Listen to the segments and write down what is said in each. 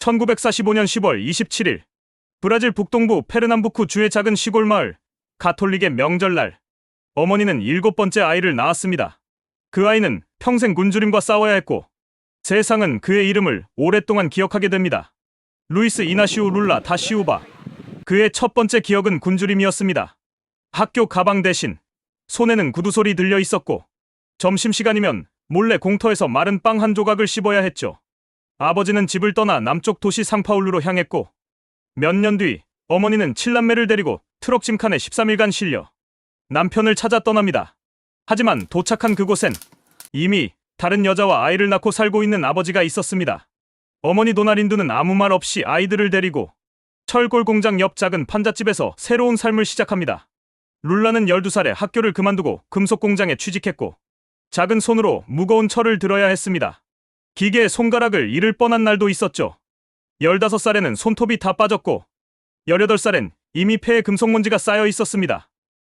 1945년 10월 27일 브라질 북동부 페르남부쿠 주의 작은 시골 마을 가톨릭의 명절날 어머니는 일곱 번째 아이를 낳았습니다. 그 아이는 평생 군주림과 싸워야 했고 세상은 그의 이름을 오랫동안 기억하게 됩니다. 루이스 이나시우 룰라 다시우바 그의 첫 번째 기억은 군주림이었습니다. 학교 가방 대신 손에는 구두 소리 들려 있었고 점심시간이면 몰래 공터에서 마른 빵 한 조각을 씹어야 했죠. 아버지는 집을 떠나 남쪽 도시 상파울루로 향했고 몇 년 뒤 어머니는 칠남매를 데리고 트럭 짐칸에 13일간 실려 남편을 찾아 떠납니다. 하지만 도착한 그곳엔 이미 다른 여자와 아이를 낳고 살고 있는 아버지가 있었습니다. 어머니 도나린두는 아무 말 없이 아이들을 데리고 철골 공장 옆 작은 판잣집에서 새로운 삶을 시작합니다. 룰라는 12살에 학교를 그만두고 금속 공장에 취직했고 작은 손으로 무거운 철을 들어야 했습니다. 기계의 손가락을 잃을 뻔한 날도 있었죠. 15살에는 손톱이 다 빠졌고 18살엔 이미 폐에 금속먼지가 쌓여 있었습니다.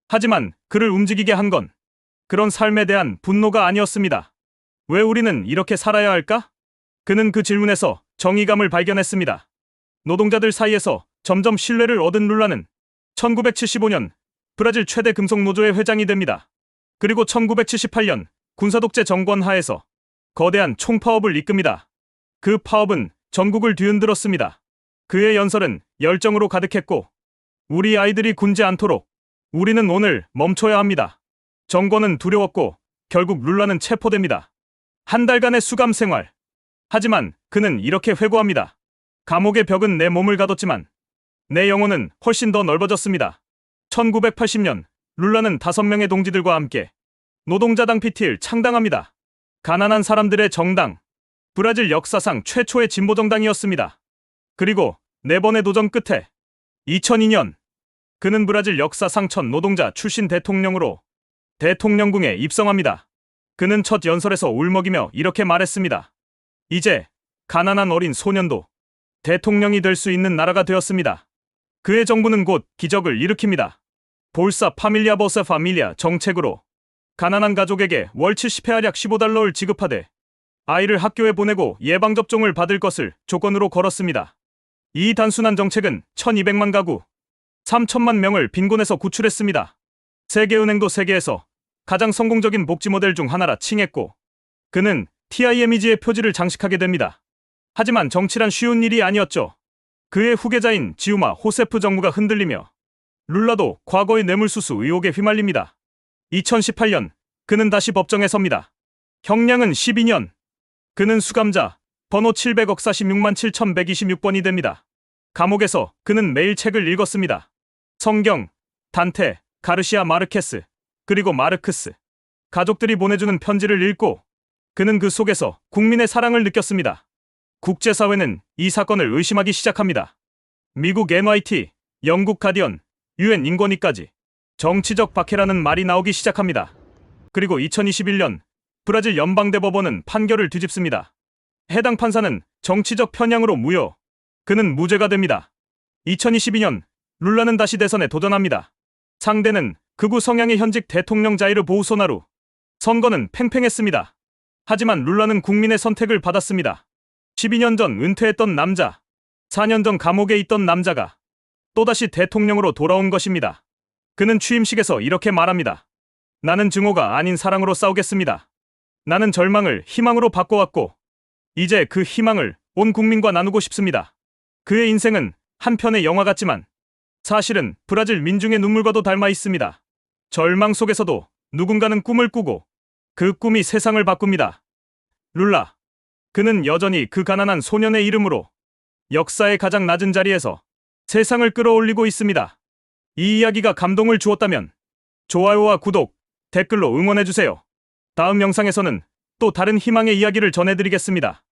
하지만 그를 움직이게 한 건 그런 삶에 대한 분노가 아니었습니다. 왜 우리는 이렇게 살아야 할까? 그는 그 질문에서 정의감을 발견했습니다. 노동자들 사이에서 점점 신뢰를 얻은 룰라는 1975년 브라질 최대 금속 노조의 회장이 됩니다. 그리고 1978년 군사독재 정권 하에서 거대한 총파업을 이끕니다. 그 파업은 전국을 뒤흔들었습니다. 그의 연설은 열정으로 가득했고 우리 아이들이 군지 않도록 우리는 오늘 멈춰야 합니다. 정권은 두려웠고 결국 룰라는 체포됩니다. 한 달간의 수감 생활. 하지만 그는 이렇게 회고합니다. 감옥의 벽은 내 몸을 가뒀지만 내 영혼은 훨씬 더 넓어졌습니다. 1980년 룰라는 다섯 명의 동지들과 함께 노동자당 PT를 창당합니다. 가난한 사람들의 정당, 브라질 역사상 최초의 진보정당이었습니다. 그리고 네 번의 도전 끝에 2002년 그는 브라질 역사상 첫 노동자 출신 대통령으로 대통령궁에 입성합니다. 그는 첫 연설에서 울먹이며 이렇게 말했습니다. 이제 가난한 어린 소년도 대통령이 될 수 있는 나라가 되었습니다. 그의 정부는 곧 기적을 일으킵니다. 볼사 파밀리아 버사 파밀리아 정책으로 가난한 가족에게 월 70회활 약 15달러를 지급하되 아이를 학교에 보내고 예방접종을 받을 것을 조건으로 걸었습니다. 이 단순한 정책은 1200만 가구, 3천만 명을 빈곤에서 구출했습니다. 세계은행도 세계에서 가장 성공적인 복지 모델 중 하나라 칭했고 그는 TIMEG의 표지를 장식하게 됩니다. 하지만 정치란 쉬운 일이 아니었죠. 그의 후계자인 지우마 호세프 정부가 흔들리며 룰라도 과거의 뇌물수수 의혹에 휘말립니다. 2018년 그는 다시 법정에 섭니다. 형량은 12년. 그는 수감자 번호 700억 46만 7126번이 됩니다. 감옥에서 그는 매일 책을 읽었습니다. 성경, 단테, 가르시아 마르케스, 그리고 마르크스. 가족들이 보내주는 편지를 읽고 그는 그 속에서 국민의 사랑을 느꼈습니다. 국제사회는 이 사건을 의심하기 시작합니다. 미국 NYT, 영국 가디언, UN 인권위까지 정치적 박해라는 말이 나오기 시작합니다. 그리고 2021년 브라질 연방대법원은 판결을 뒤집습니다. 해당 판사는 정치적 편향으로 무효. 그는 무죄가 됩니다. 2022년 룰라는 다시 대선에 도전합니다. 상대는 극우 성향의 현직 대통령 자이르 보우소나루. 선거는 팽팽했습니다. 하지만 룰라는 국민의 선택을 받았습니다. 12년 전 은퇴했던 남자, 4년 전 감옥에 있던 남자가 또다시 대통령으로 돌아온 것입니다. 그는 취임식에서 이렇게 말합니다. 나는 증오가 아닌 사랑으로 싸우겠습니다. 나는 절망을 희망으로 바꿔왔고, 이제 그 희망을 온 국민과 나누고 싶습니다. 그의 인생은 한 편의 영화 같지만, 사실은 브라질 민중의 눈물과도 닮아 있습니다. 절망 속에서도 누군가는 꿈을 꾸고, 그 꿈이 세상을 바꿉니다. 룰라. 그는 여전히 그 가난한 소년의 이름으로 역사의 가장 낮은 자리에서 세상을 끌어올리고 있습니다. 이 이야기가 감동을 주었다면 좋아요와 구독, 댓글로 응원해주세요. 다음 영상에서는 또 다른 희망의 이야기를 전해드리겠습니다.